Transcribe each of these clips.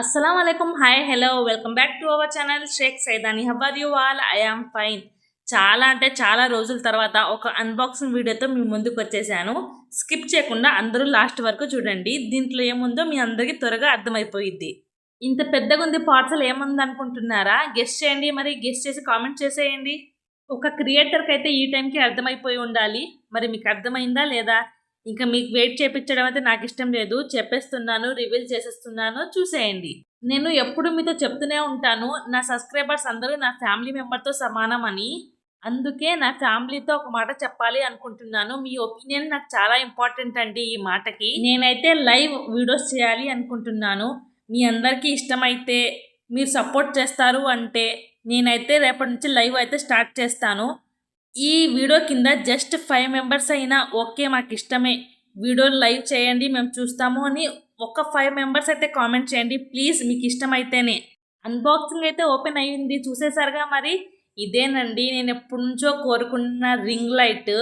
అస్సలం అయికం hi hello welcome back to our channel Sheikh Saidani how are you all I am fine చాలా అంటే చాలా రోజుల తర్వాత ఒక అన్బాక్సింగ్ వీడియోతో మీ ముందుకు వచ్చేసాను. స్కిప్ చేయకుండా అందరూ లాస్ట్ వరకు చూడండి. దీంట్లో ఏముందో మీ అందరికీ త్వరగా అర్థమైపోయిద్ది. ఇంత పెద్దగా ఉంది పార్సల్ ఏముంది అనుకుంటున్నారా గెస్ట్ చేయండి. మరి గెస్ట్ చేసి కామెంట్ చేసేయండి. ఒక క్రియేటర్కి అయితే ఈ టైంకి అర్థమైపోయి ఉండాలి. మరి మీకు అర్థమైందా లేదా? ఇంకా మీకు వెయిట్ చేపించడం అయితే నాకు ఇష్టం లేదు. చెప్పేస్తున్నాను రివీల్ చేసేస్తున్నాను చూసేయండి. నేను ఎప్పుడు మీతో చెప్తూనే ఉంటాను. నా సబ్స్క్రైబర్స్ అందరూ నా ఫ్యామిలీ మెంబర్తో సమానం అని. అందుకే నా ఫ్యామిలీతో ఒక మాట చెప్పాలి అనుకుంటున్నాను. మీ ఒపీనియన్ నాకు చాలా ఇంపార్టెంట్ అండి ఈ మాటకి. నేనైతే లైవ్ వీడియోస్ చేయాలి అనుకుంటున్నాను. మీ అందరికీ ఇష్టమైతే మీరు సపోర్ట్ చేస్తారు అంటే నేనైతే రేపటి నుంచి లైవ్ అయితే స్టార్ట్ చేస్తాను. ఈ వీడియో కింద జస్ట్ ఫైవ్ మెంబర్స్ అయినా ఓకే మాకు ఇష్టమే. వీడియోని లైవ్ చేయండి మేము చూస్తాము అని ఒక ఫైవ్ మెంబర్స్ అయితే కామెంట్ చేయండి. ప్లీజ్ మీకు ఇష్టమైతేనే. అన్బాక్సింగ్ అయితే ఓపెన్ అయ్యింది చూసేసారుగా మరి ఇదేనండి. నేను ఎప్పటి నుంచో కోరుకున్న రింగ్ లైట్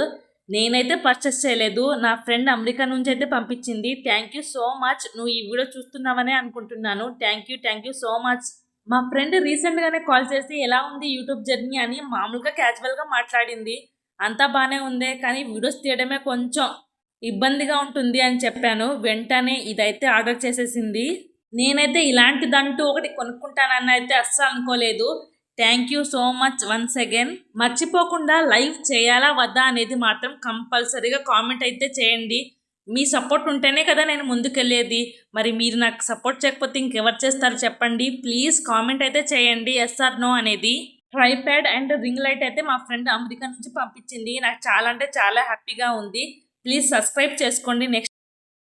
నేనైతే పర్చేస్ చేయలేదు. నా ఫ్రెండ్ అమెరికా నుంచి అయితే పంపించింది. థ్యాంక్ యూ సో మచ్ నువ్వు ఈ వీడియో చూస్తున్నావనే అనుకుంటున్నాను. Thank you thank you so much మా ఫ్రెండ్ రీసెంట్గానే కాల్ చేసి ఎలా ఉంది యూట్యూబ్ జర్నీ? అని మామూలుగా క్యాజువల్గా మాట్లాడింది. అంతా బాగానే ఉంది కానీ వీడియోస్ తీయడమే కొంచెం ఇబ్బందిగా ఉంటుంది అని చెప్పాను. వెంటనే ఇదైతే ఆర్డర్ చేసేసింది. నేనైతే ఇలాంటిదంటూ ఒకటి కొనుక్కుంటానని అయితే అస్సలు అనుకోలేదు. Thank you so much once again. మర్చిపోకుండా లైవ్ చేయాలా వద్దా అనేది మాత్రం కంపల్సరీగా కామెంట్ అయితే చేయండి. మీ సపోర్ట్ ఉంటేనే కదా నేను ముందుకెళ్ళేది. మరి మీరు నాకు సపోర్ట్ చేయకపోతే ఇంకెవరు చేస్తారు చెప్పండి. ప్లీజ్ కామెంట్ అయితే చేయండి. ఎస్ఆర్ నో అనేది. ట్రైప్యాడ్ అండ్ రింగ్ లైట్ అయితే మా ఫ్రెండ్ అమెరికా నుంచి పంపించింది. నాకు చాలా అంటే చాలా హ్యాపీగా ఉంది. ప్లీజ్ సబ్స్క్రైబ్ చేసుకోండి. నెక్స్ట్